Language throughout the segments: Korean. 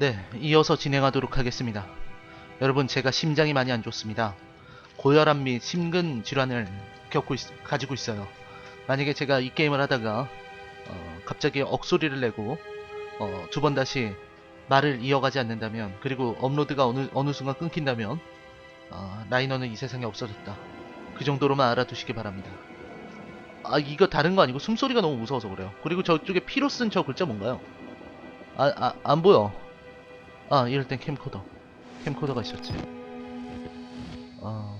네, 이어서 진행하도록 하겠습니다. 여러분, 제가 심장이 많이 안 좋습니다. 고혈압 및 심근 질환을 겪고 있- 가지고 있어요. 만약에 제가 이 게임을 하다가 어, 갑자기 억소리를 내고 어, 두 번 다시 말을 이어가지 않는다면 그리고 업로드가 어느 어느 순간 끊긴다면 어, 라이너는 이 세상에 없어졌다. 그 정도로만 알아두시기 바랍니다. 아 이거 다른 거 아니고 숨소리가 너무 무서워서 그래요. 그리고 저쪽에 피로 쓴 저 글자 뭔가요? 아, 아, 안 보여. 아, 이럴 땐 캠코더. 캠코더가 있었지. 아.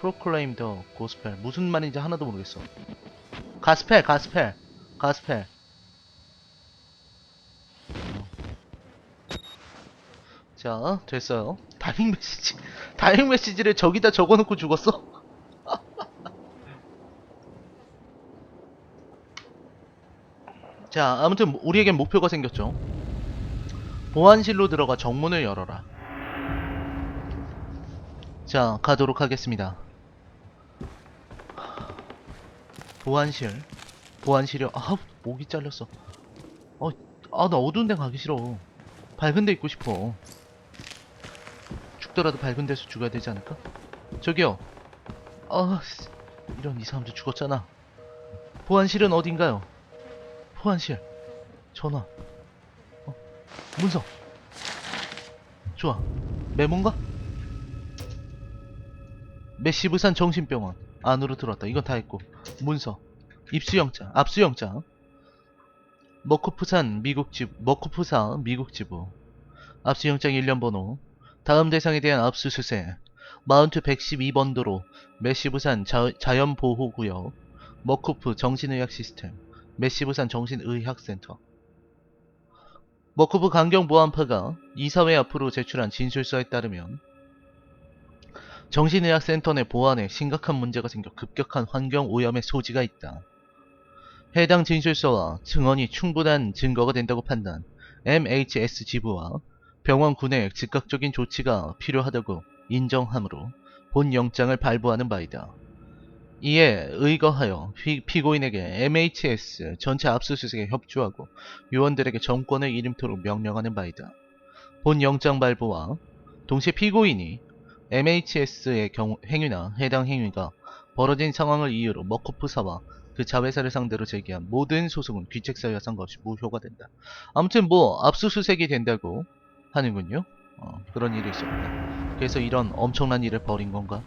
프로클레임 더 고스펠. 무슨 말인지 하나도 모르겠어. 가스펠, 가스펠. 가스펠. 어. 자, 됐어요. 다잉 메시지. 다잉 메시지를 저기다 적어놓고 죽었어? 자, 아무튼 우리에겐 목표가 생겼죠. 보안실로 들어가 정문을 열어라. 자, 가도록 하겠습니다. 보안실. 보안실이요. 아, 목이 잘렸어. 어, 아, 나 어두운 데 가기 싫어. 밝은 데 있고 싶어. 죽더라도 밝은 데서 죽어야 되지 않을까? 저기요. 아, 씨, 이런 이 사람들 죽었잖아. 보안실은 어딘가요? 보안실 전화. 어? 문서. 좋아. 메모인가? 메시부산 정신병원 안으로 들어왔다. 이건 다 했고. 문서. 입수영장. 압수영장. 머쿠프산 미국지부 머쿠프사 미국지부. 압수영장 일련 번호. 다음 대상에 대한 압수수색 마운트 112번 도로 메시부산 자, 자연보호구역. 머쿠프 정신의학 시스템 메시부산 정신의학센터 머쿠브 강경보안파가 이사회 앞으로 제출한 진술서에 따르면 정신의학센터 내 보안에 심각한 문제가 생겨 급격한 환경 오염의 소지가 있다. 해당 진술서와 증언이 충분한 증거가 된다고 판단, MHS 지부와 병원 군의 즉각적인 조치가 필요하다고 인정하므로 본 영장을 발부하는 바이다. 이에 의거하여 피, 피고인에게 MHS 전체 압수수색에 협조하고 요원들에게 정권을 이름토록 명령하는 바이다. 본 영장 발부와 동시에 피고인이 MHS의 경우 행위나 해당 행위가 벌어진 상황을 이유로 머커프사와 그 자회사를 상대로 제기한 모든 소송은 귀책사유와 상관없이 무효가 된다. 아무튼 뭐 압수수색이 된다고 하는군요. 어, 그런 일이 있었구나. 그래서 이런 엄청난 일을 벌인 건가?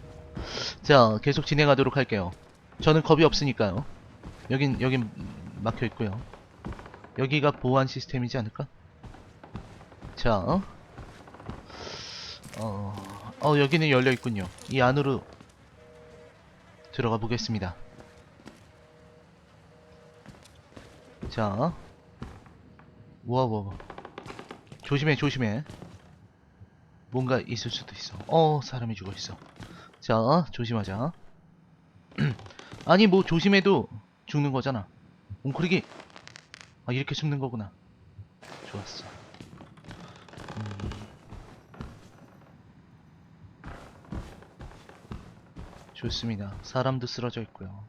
자, 계속 진행하도록 할게요. 저는 겁이 없으니까요. 여긴, 여긴 막혀 있고요. 여기가 보안 시스템이지 않을까? 자, 어, 어, 여기는 열려 있군요. 이 안으로 들어가 보겠습니다. 자, 우와. 조심해, 조심해. 뭔가 있을 수도 있어. 어, 사람이 죽어 있어. 자, 조심하자. 아니, 뭐, 조심해도 죽는 거잖아. 웅크리기. 아, 이렇게 숨는 거구나. 좋았어. 음. 좋습니다. 사람도 쓰러져 있고요.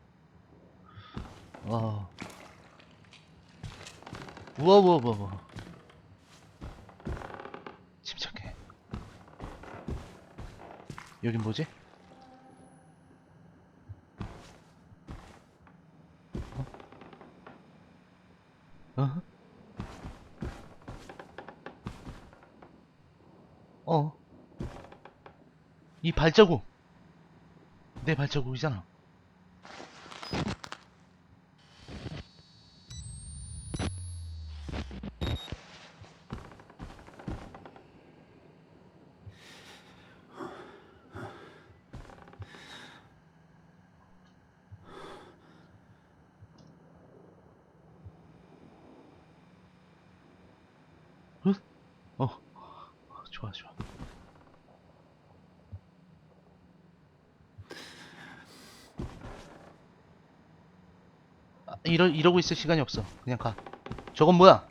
와. 우와, 우와, 우와, 우와. 침착해. 여긴 뭐지? 어? 어? 이 발자국! 내 발자국이잖아. 어? 어, 좋아, 좋아. 아, 이러, 이러고 있을 시간이 없어. 그냥 가. 저건 뭐야?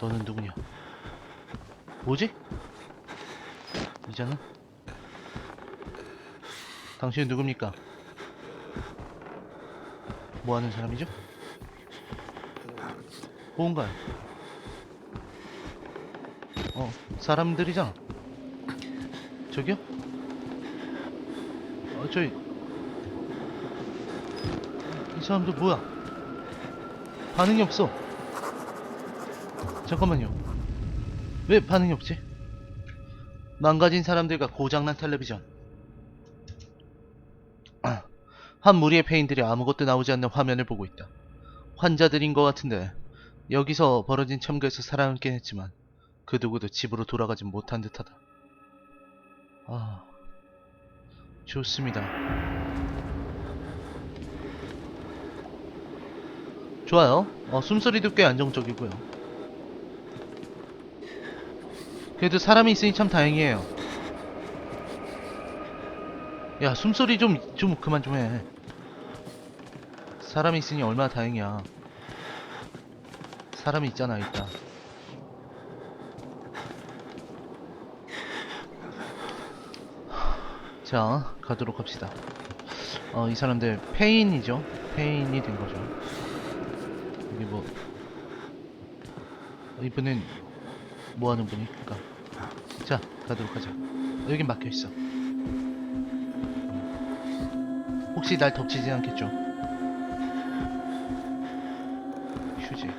너는 누구냐? 뭐지? 이자는? 당신은 누굽니까? 뭐 하는 사람이죠? 뭔가요? 어, 사람들이잖아. 저기요? 어, 저기. 이 사람들 뭐야? 반응이 없어. 잠깐만요. 왜 반응이 없지? 망가진 사람들과 고장난 텔레비전. 아, 한 무리의 페인들이 아무것도 나오지 않는 화면을 보고 있다. 환자들인 것 같은데 여기서 벌어진 참가에서 살아남긴 했지만 그 누구도 집으로 돌아가지 못한 듯하다. 아, 좋습니다. 좋아요. 어, 숨소리도 꽤 안정적이고요. 그래도 사람이 있으니 참 다행이에요. 야, 숨소리 좀, 좀 그만 좀 해. 사람이 있으니 얼마나 다행이야. 사람이 있잖아, 일단. 자, 가도록 합시다. 어, 이 사람들 페인이죠. 페인이 된 거죠. 여기 뭐 어, 이분은 뭐 하는 분일까? 자, 가도록 하자. 여긴 막혀 있어. 혹시 날 덮치진 않겠죠? 휴지.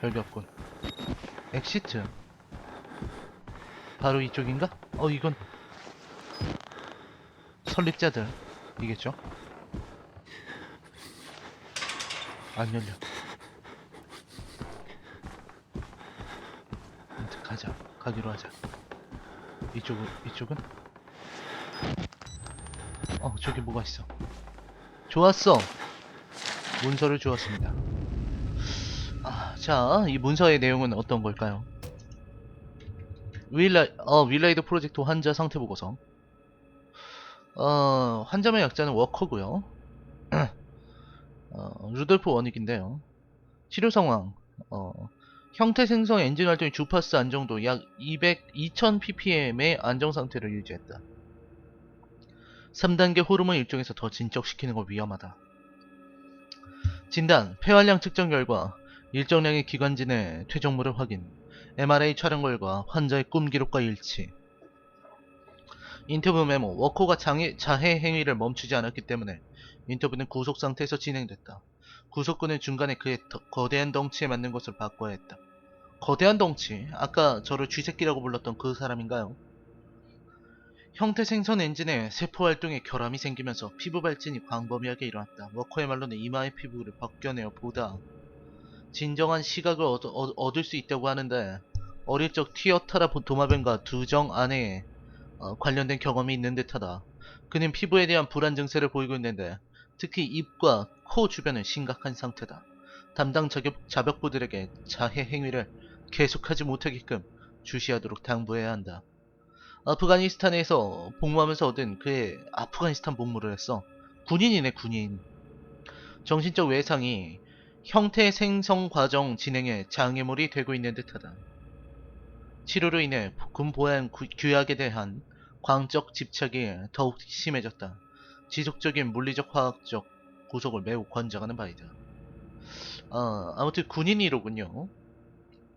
별게 없군. 엑시트. 바로 이쪽인가? 어, 이건 설립자들 이겠죠? 안 열려. 아무튼 가자. 가기로 하자. 이쪽은 이쪽은? 어 저기 뭐가 있어? 좋았어. 문서를 주었습니다. 아, 자, 이 문서의 내용은 어떤 걸까요? 윌라, 어, 윌라이드 프로젝트 환자 상태 보고서. 어, 환자의 약자는 워커고요. 어, 루돌프 원익인데요. 치료 상황. 어, 형태 생성 엔진 활동이 주파수 안정도 약 200, 2000 ppm의 안정 상태를 유지했다. 3단계 호르몬 일종에서 더 진척시키는 건 위험하다. 진단, 폐활량 측정 결과, 일정량의 기관지 내 퇴적물을 확인, MRI 촬영 결과 환자의 꿈 기록과 일치. 인터뷰 메모, 워커가 장애, 자해 행위를 멈추지 않았기 때문에 인터뷰는 구속 상태에서 진행됐다. 구속꾼은 중간에 그의 더- 거대한 덩치에 맞는 것을 바꿔야 했다. 거대한 덩치? 아까 저를 쥐새끼라고 불렀던 그 사람인가요? 형태 생선 엔진에 세포 활동에 결함이 생기면서 피부 발진이 광범위하게 일어났다. 워커의 말로는 이마의 피부를 벗겨내어 보다 진정한 시각을 얻, 얻, 얻을 수 있다고 하는데 어릴 적 티어타라 도마뱀과 두정 안에 어, 관련된 경험이 있는 듯하다. 그는 피부에 대한 불안 증세를 보이고 있는데 특히 입과 코 주변은 심각한 상태다. 담당 자격, 자벽부들에게 자해 행위를 계속하지 못하게끔 주시하도록 당부해야 한다. 아프가니스탄에서 복무하면서 얻은 그의 아프가니스탄 복무를 했어. 군인이네, 군인. 정신적 외상이 형태 생성 과정 진행에 장애물이 되고 있는 듯하다. 치료로 인해 군 보안 구- 규약에 대한 광적 집착이 더욱 심해졌다. 지속적인 물리적 화학적 구속을 매우 권장하는 바이다. 아, 아무튼 군인이로군요.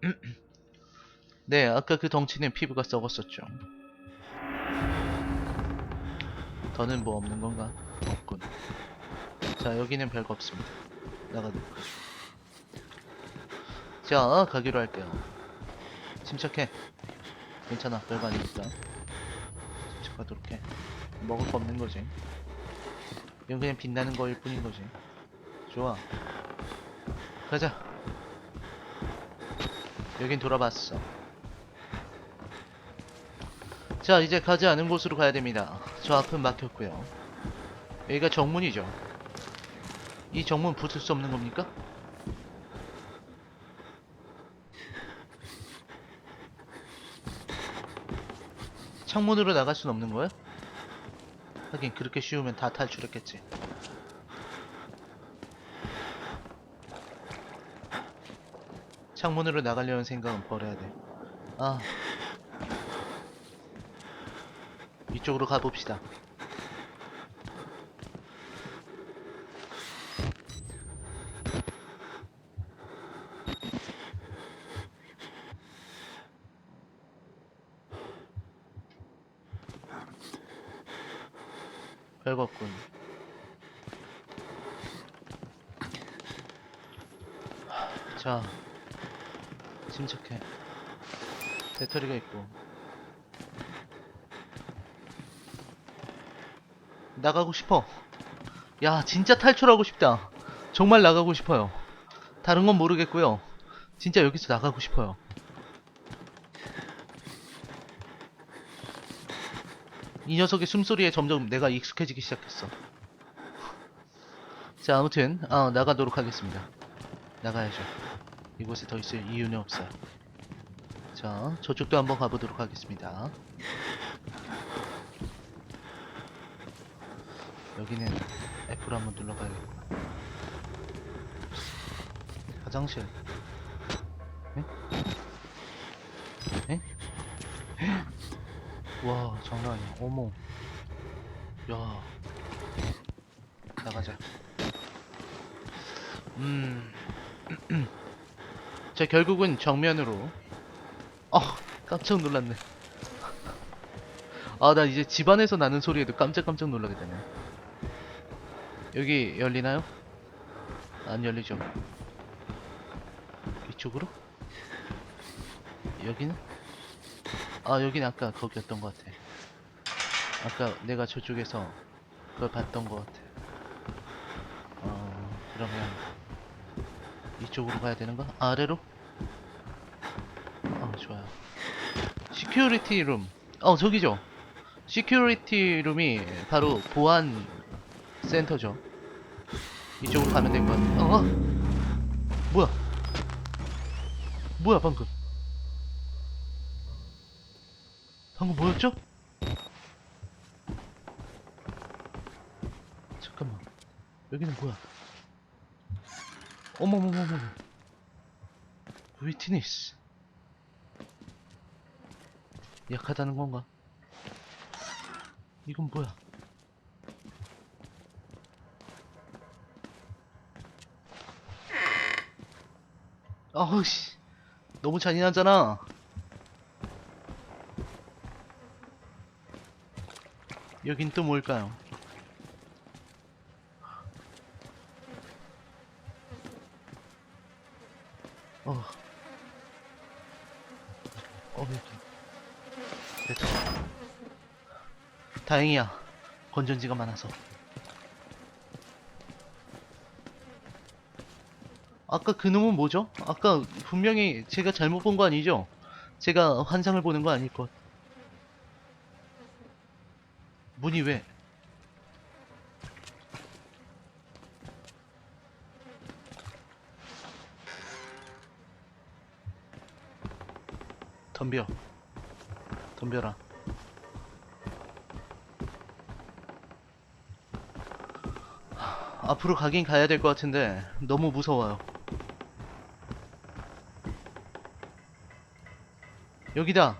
네, 아까 그 덩치는 피부가 썩었었죠. 더는 뭐 없는 건가? 없군. 자, 여기는 별거 없습니다. 나가도록 하죠. 자, 가기로 할게요. 침착해. 괜찮아, 별거 아니니까. 침착하도록 해. 먹을 거 없는 거지. 이건 그냥 빛나는 거일 뿐인 거지. 좋아. 가자. 여긴 돌아봤어. 자, 이제 가지 않은 곳으로 가야 됩니다. 저 앞은 막혔고요. 여기가 정문이죠. 이 정문 붙을 수 없는 겁니까? 창문으로 나갈 순 없는 거야? 하긴 그렇게 쉬우면 다 탈출했겠지. 창문으로 나가려는 생각은 버려야 돼. 아. 이쪽으로 가봅시다. 별거 없군. 자, 침착해. 배터리가 있고. 나가고 싶어. 야, 진짜 탈출하고 싶다. 정말 나가고 싶어요. 다른 건 모르겠고요. 진짜 여기서 나가고 싶어요. 이 녀석의 숨소리에 점점 내가 익숙해지기 시작했어. 자, 아무튼 어, 나가도록 하겠습니다. 나가야죠. 이곳에 더 있을 이유는 없어요. 자, 저쪽도 한번 가보도록 하겠습니다. 여기는 F를 한번 눌러봐야겠구나. 화장실. 에? 에? 와, 장난 아니야. 어머. 야. 나가자. 음. 자, 결국은 정면으로. 어, 깜짝 놀랐네. 아, 나 이제 집안에서 나는 소리에도 깜짝깜짝 놀라게 되네. 여기 열리나요? 안 열리죠. 이쪽으로? 여기는? 아, 여기는 아까 거기였던 것 같아. 아까 내가 저쪽에서 그걸 봤던 것 같아. 어, 그러면 이쪽으로 가야 되는가? 아래로? 어, 좋아요. 시큐리티 룸. 어, 저기죠. 시큐리티 룸이 바로 보안 센터죠. 이쪽으로 가면 될 것 같아. 어? 뭐야? 뭐야, 방금? 방금 뭐였죠? 잠깐만. 여기는 뭐야? 어머머머머. 위트니스. 약하다는 건가? 이건 뭐야? 아우 씨. 너무 잔인하잖아. 여긴 또 뭘까요? 어. 어. 됐다. 다행이야. 건전지가 많아서. 아까 그 놈은 뭐죠? 아까 분명히 제가 잘못 본 거 아니죠? 제가 환상을 보는 거 아닐 것. 문이 왜? 덤벼. 덤벼라. 하, 앞으로 가긴 가야 될 것 같은데 너무 무서워요. 여기다.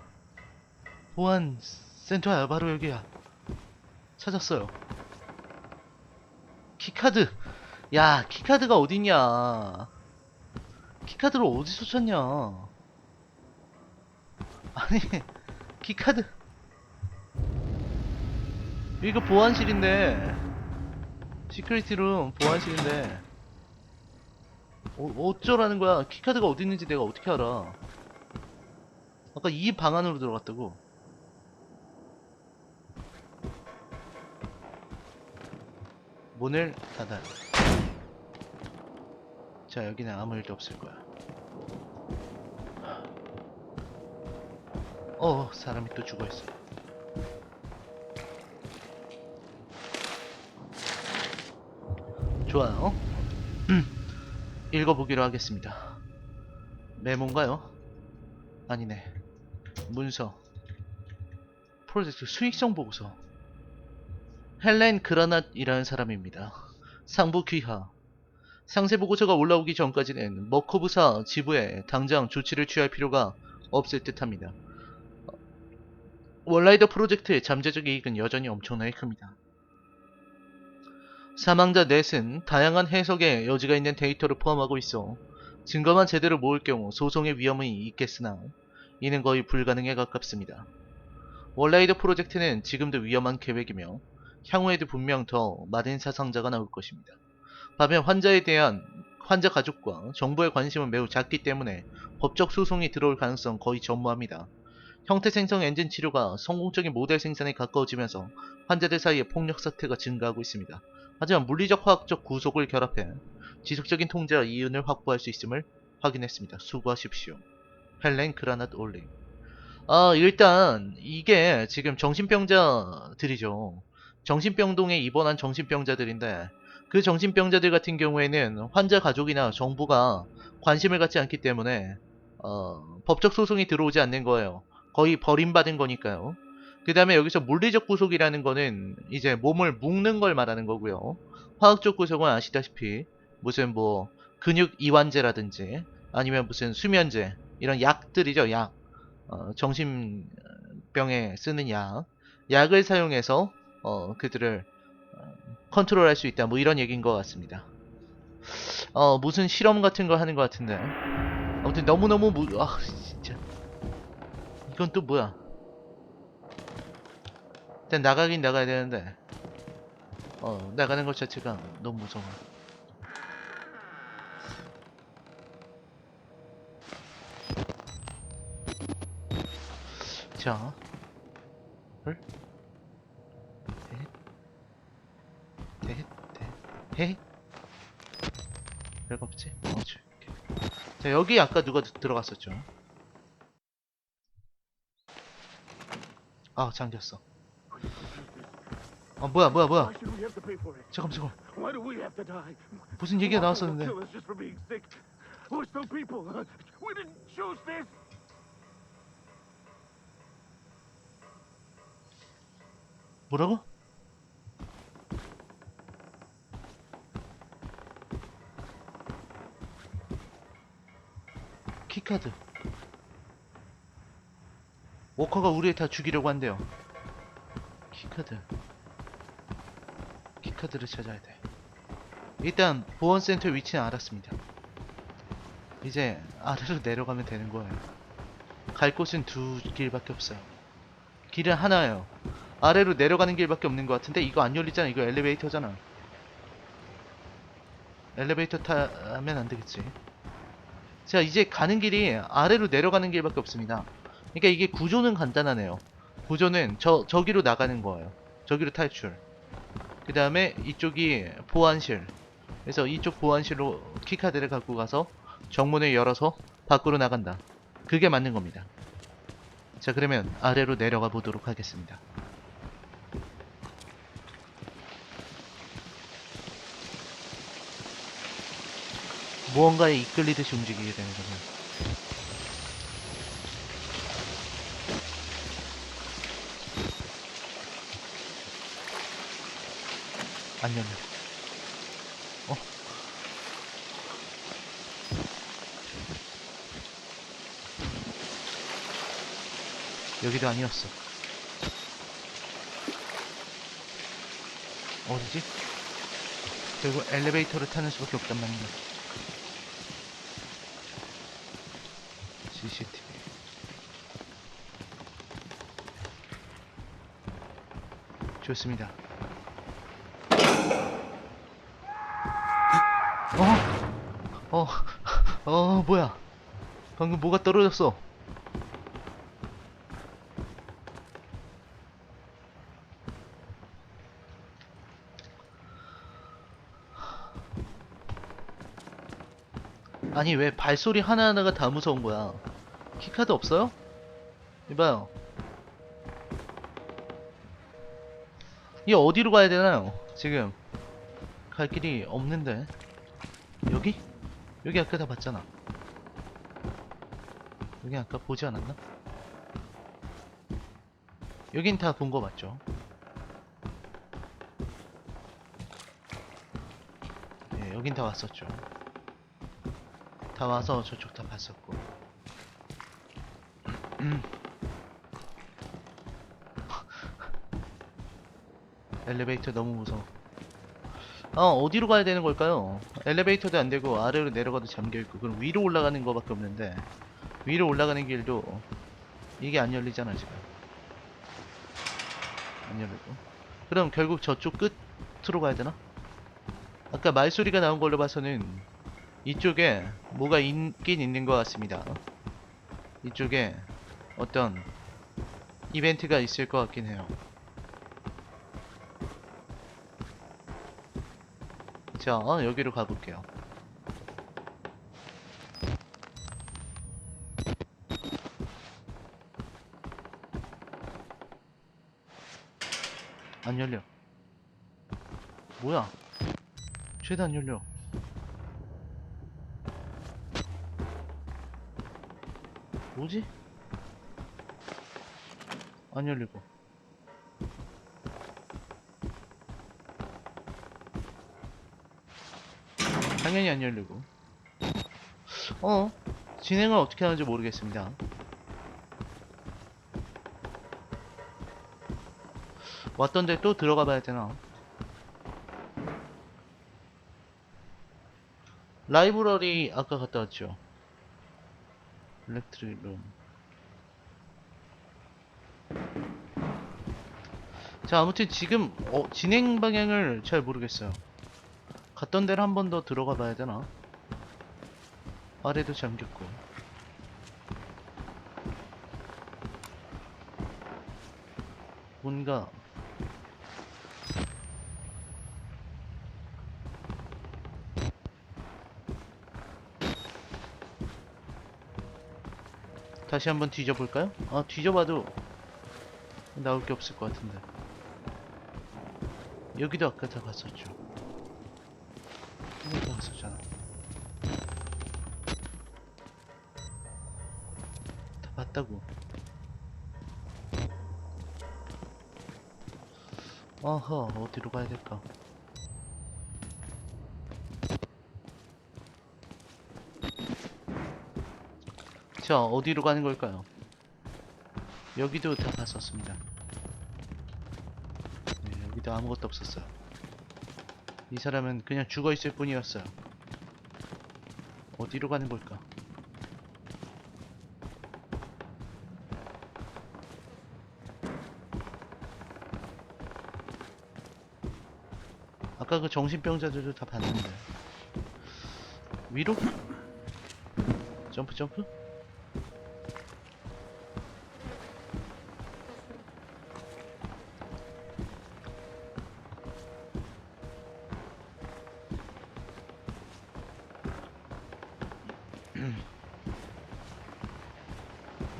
보안 센터야. 바로 여기야. 찾았어요. 키카드. 야, 키카드가 어딨냐. 키카드를 어디서 찾냐. 아니, 키카드. 이거 보안실인데. 시크리티룸 보안실인데. 어, 어쩌라는 거야. 키카드가 어디 있는지 내가 어떻게 알아. 아까 이 방 안으로 들어갔다고. 문을 닫아요. 자, 여기는 아무 일도 없을 거야. 어, 사람이 또 죽어 있어. 좋아요. 읽어보기로 하겠습니다. 메모인가요? 아니네. 문서. 프로젝트 수익성 보고서. 헬렌 그라낫이라는 사람입니다. 상부 귀하. 상세 보고서가 올라오기 전까지는 머커부사 지부에 당장 조치를 취할 필요가 없을 듯합니다. 월라이더 프로젝트의 잠재적 이익은 여전히 엄청나게 큽니다. 사망자 넷은 다양한 해석의 여지가 있는 데이터를 포함하고 있어 증거만 제대로 모을 경우 소송의 위험이 있겠으나 이는 거의 불가능에 가깝습니다. 월라이더 프로젝트는 지금도 위험한 계획이며 향후에도 분명 더 많은 사상자가 나올 것입니다. 반면 환자에 대한 환자 가족과 정부의 관심은 매우 작기 때문에 법적 소송이 들어올 가능성 거의 전무합니다. 형태 생성 엔진 치료가 성공적인 모델 생산에 가까워지면서 환자들 사이에 폭력 사태가 증가하고 있습니다. 하지만 물리적 화학적 구속을 결합해 지속적인 통제와 이윤을 확보할 수 있음을 확인했습니다. 수고하십시오. 헬렌 그라낫 올림. 아, 일단 이게 지금 정신병자들이죠. 정신병동에 입원한 정신병자들인데 그 정신병자들 같은 경우에는 환자 가족이나 정부가 관심을 갖지 않기 때문에 어, 법적 소송이 들어오지 않는 거예요. 거의 버림받은 거니까요. 그 다음에 여기서 물리적 구속이라는 거는 이제 몸을 묶는 걸 말하는 거고요. 화학적 구속은 아시다시피 무슨 뭐 근육 이완제라든지 아니면 무슨 수면제 이런 약들이죠. 약. 어, 정신병에 쓰는 약. 약을 사용해서 어, 그들을 어, 컨트롤할 수 있다. 뭐 이런 얘기인 것 같습니다. 어, 무슨 실험 같은 거 하는 것 같은데. 아무튼 너무너무 무, 아, 진짜. 이건 또 뭐야? 일단 나가긴 나가야 되는데. 어, 나가는 것 자체가 너무 무서워. 자. 헐? 넷, 넷, 넷, 넷. 별거 없지? 어. 자, 여기 아까 누가 드- 들어갔었죠? 아, 잠겼어. 아, 뭐야, 뭐야, 뭐야. To die? 무슨 얘기가 나왔었는데. just 키카드. 워커가 우리 다 죽이려고 한대요. 키카드. 키카드를 찾아야 돼. 일단 보안센터 위치는 알았습니다. 이제 아래로 내려가면 되는 거예요. 갈 곳은 두 길밖에 없어요. 길은 하나예요. 아래로 내려가는 길밖에 없는 것 같은데 이거 안 열리잖아. 이거 엘리베이터잖아. 엘리베이터 타면 안 되겠지. 자, 이제 가는 길이 아래로 내려가는 길밖에 없습니다. 그러니까 이게 구조는 간단하네요. 구조는 저 저기로 나가는 거예요. 저기로 탈출. 그 다음에 이쪽이 보안실. 그래서 이쪽 보안실로 키카드를 갖고 가서 정문을 열어서 밖으로 나간다. 그게 맞는 겁니다. 자, 그러면 아래로 내려가 보도록 하겠습니다. 무언가에 이끌리듯이 움직이게 되는 거죠. 안 열려. 어? 여기도 아니었어. 어디지? 결국 엘리베이터를 타는 수밖에 없단 말이야. CCTV. 좋습니다. 어? 어? 어, 뭐야? 방금 뭐가 떨어졌어? 아니 왜 발소리 하나하나가 다 무서운 거야 키카드 없어요? 이봐요 이 어디로 가야 되나요? 지금 갈 길이 없는데 여기? 여기 아까 다 봤잖아 여기 아까 보지 않았나? 여긴 다 본 거 맞죠? 예, 여긴 다 왔었죠 다 와서 저쪽 다 봤었고 엘리베이터 너무 무서워 어 어디로 가야 되는 걸까요? 엘리베이터도 안 되고 아래로 내려가도 잠겨있고 그럼 위로 올라가는 거밖에 없는데 위로 올라가는 길도 이게 안 열리잖아 지금 안 열리고 그럼 결국 저쪽 끝으로 가야 되나? 아까 말소리가 나온 걸로 봐서는 이쪽에 뭐가 있긴 있는 것 같습니다. 이쪽에 어떤 이벤트가 있을 것 같긴 해요. 자, 여기로 가볼게요. 안 열려. 뭐야? 최대 안 열려. 뭐지? 안 열리고. 당연히 안 열리고. 어? 진행을 어떻게 하는지 모르겠습니다. 왔던데 또 들어가 봐야 되나? 라이브러리 아까 갔다 왔죠? 일렉트릭 룸. 자, 아무튼 지금 어, 진행 방향을 잘 모르겠어요. 갔던 데를 한 번 더 들어가 봐야 되나? 아래도 잠겼고. 뭔가 다시 한번 뒤져볼까요? 아 뒤져봐도 나올 게 없을 것 같은데 여기도 아까 다 갔었죠. 여기 다 갔었잖아. 다 봤다고. 어허 어디로 가야 될까? 자 어디로 가는 걸까요? 여기도 다 봤었습니다 네, 여기도 아무것도 없었어요 이 사람은 그냥 죽어 있을 뿐이었어요 어디로 가는 걸까 아까 그 정신병자들도 다 봤는데 위로? 점프 점프?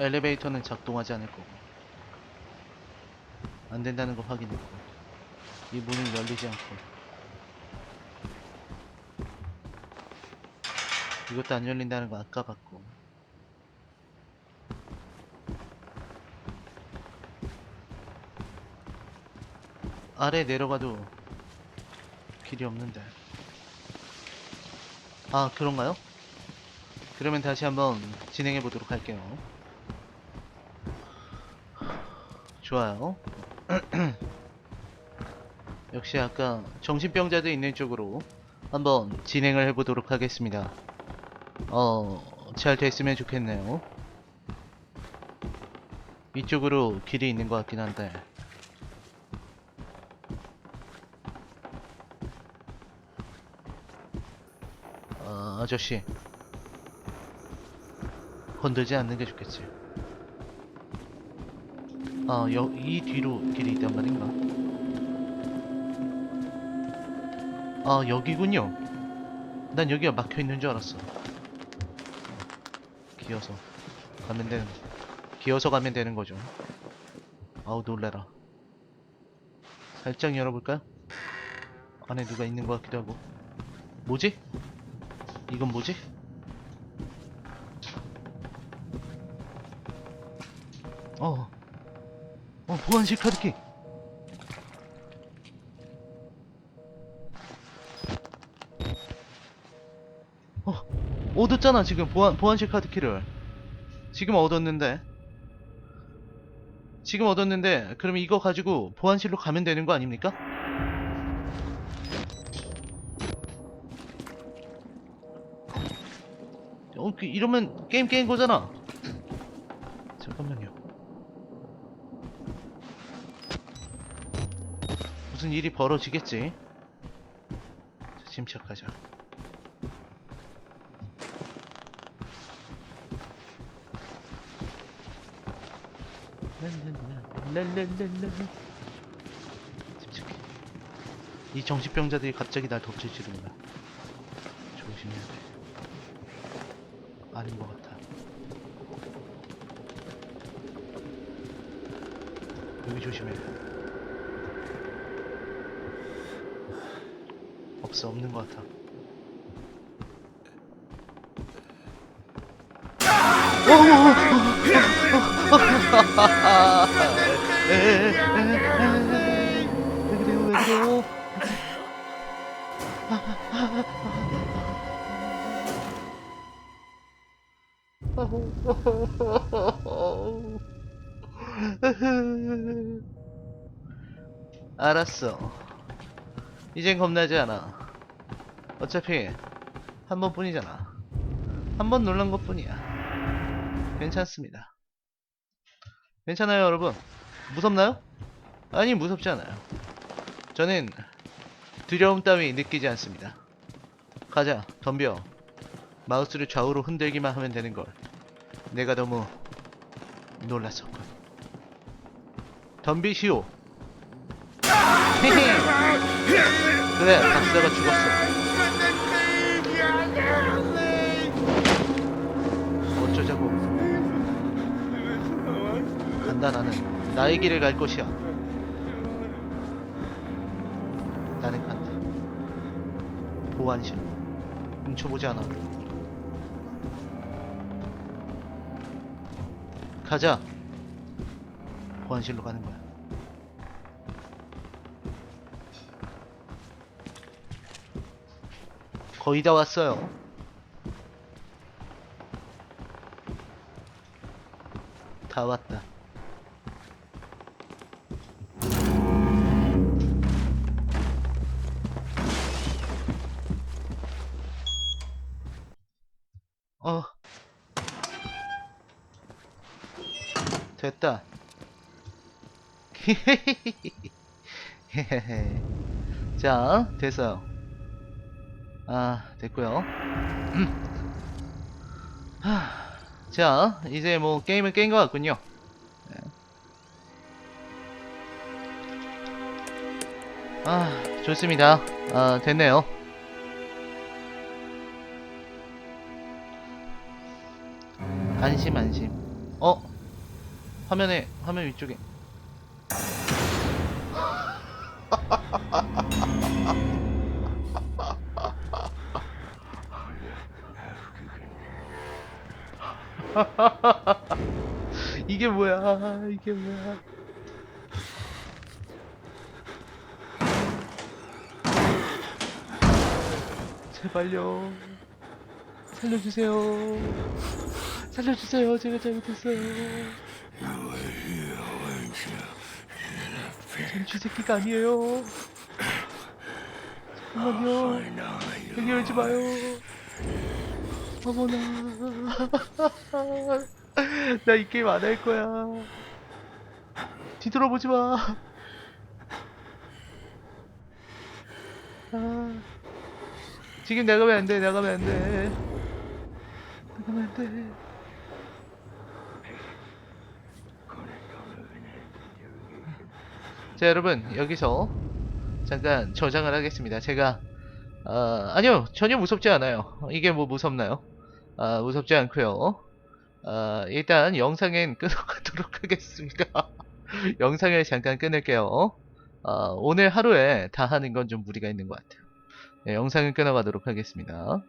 엘리베이터는 작동하지 않을 거고. 안 된다는 거 확인했고. 이 문은 열리지 않고. 이것도 안 열린다는 거 아까 봤고. 아래 내려가도 길이 없는데. 아 그런가요? 그러면 다시 한번 진행해 보도록 할게요 좋아요 역시 아까 정신병자들 있는 쪽으로 한번 진행을 해보도록 하겠습니다 어, 잘 됐으면 좋겠네요. 이쪽으로 길이 있는 것 같긴 한데. 아, 아저씨. 건들지 않는 게 좋겠지. 아, 여, 이 뒤로 길이 있단 말인가? 아, 여기군요. 난 여기가 막혀 있는 줄 알았어. 기어서 가면 되는 기어서 가면 되는 거죠 아우 놀래라 살짝 열어볼까요? 안에 누가 있는 것 같기도 하고 뭐지? 이건 뭐지? 어, 어 보안실 카드키 어 얻었잖아 지금 보안 보안실 카드키를. 지금 얻었는데. 지금 얻었는데 그럼 이거 가지고 보안실로 가면 되는 거 아닙니까? 어 그, 이러면 게임 게임 거잖아. 잠깐만요 무슨 일이 벌어지겠지? 자, 침착하자. 침착해. 이 정신병자들이 갑자기 날 덮칠지도 몰라. 조심해야 돼. 아닌 것 같아. 여기 조심해. 없어, 없는 것 같아. 왜 그래요, 왜 그래요? 알았어. 이젠 겁나지 않아. 어차피 한 번뿐이잖아. 한 번 놀란 것뿐이야. 괜찮습니다. 괜찮아요, 여러분. 무섭나요? 아니, 무섭지 않아요. 저는 두려움 따위 느끼지 않습니다. 가자, 덤벼. 마우스를 좌우로 흔들기만 하면 되는 걸. 내가 너무 놀랐었군. 덤비시오. 그래, 박사가 죽었어. 간다 나는. 나의 길을 갈 것이야. 나는 간다. 보안실. 훔쳐보지 않아. 가자. 보안실로 가는 거야. 거의 다 왔어요. 다 왔다. 됐다. 자, 됐어요. 아, 됐고요. 하, 자, 이제 뭐 게임을 깬것 같군요. 네. 아, 좋습니다. 아, 됐네요. 안심, 안심. 어? 화면에, 화면 위쪽에. 이게 뭐야? 이게 뭐야? 제발요. 살려주세요. 살려주세요. 제가 잘못했어요. 전 쥐새끼가 아니에요. 잠깐만요. 여기 오지 마요. 어머나. 나 이 게임 안 할 거야. 뒤돌아보지 마. 아, 지금 나가면 안 돼. 나가면 안 돼. 나가면 안 돼. 자, 여러분 여기서 잠깐 저장을 하겠습니다. 제가 아, 아니요 전혀 무섭지 않아요. 이게 뭐 무섭나요? 아, 무섭지 않고요. 아, 일단 영상엔 끊어가도록 하겠습니다. 영상을 잠깐 끊을게요. 아, 오늘 하루에 다 하는 건 좀 무리가 있는 것 같아요. 네, 영상은 끊어가도록 하겠습니다.